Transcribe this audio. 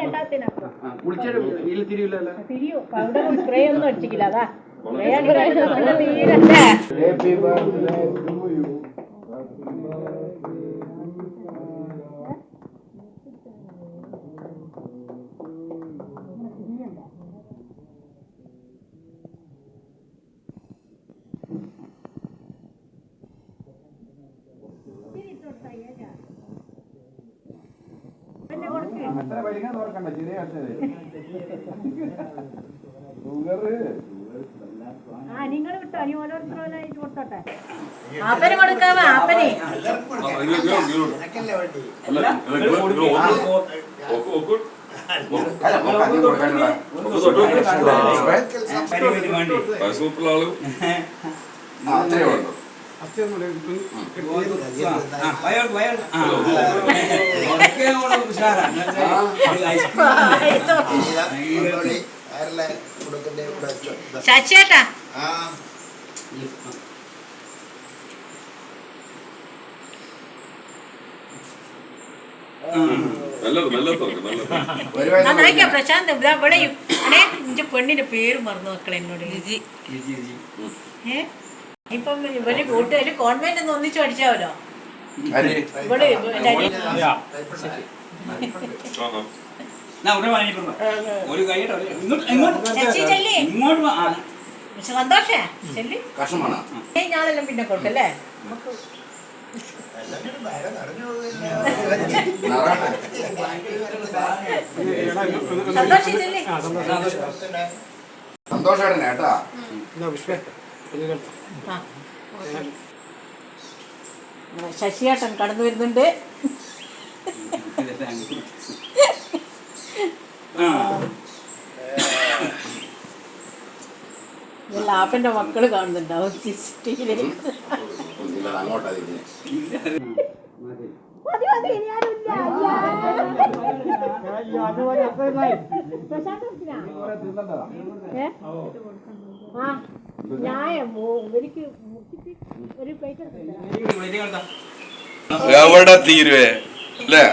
രണ്ടാമത്തേനാക്കും കുളിച്ചിട്ട്. ഇതിൽ തിരിയില്ലല്ലോ തിരിയോ. Powder spray ഒന്നും അടിച്ചിട്ടില്ല. അതാ. ഹാപ്പി ബർത്ത്ഡേ ടു യു അത്ര വലിയ നോക്കണ്ട ചെറിയ കൊടുത്തോട്ടെ. ആപ്പന് കൊടുക്കാവോ ആപ്പന്. സൂപ്പർ ആൾ അത്രേ ഉള്ളൂ. ശശിയേട്ടാ. നന്നായിക്കാ പ്രശാന്ത് ഇവിടെ ഇവിടെ പെണ്ണിന്റെ പേര് മറന്നു മക്കളെ എന്നോട്. ഏ? ഇപ്പം ഇവർ കൂട്ടുകാര് കോൺവെന്റ് ഒന്ന് ഒന്നിച്ചു പഠിച്ചാവല്ലോ? ആര്? ഇവിടെ എല്ലാരും ഒരു. സന്തോഷേ ഞാനെല്ലാം പിന്നെ. സന്തോഷം കേട്ടാ. ശശിയേട്ടൻ കടന്നു വരുന്നുണ്ട്. ലാപ്പന്റെ മക്കൾ കാണുന്നുണ്ടാവും അങ്ങോട്ടാ എവിടെ തീരുവേ? അല്ലേ?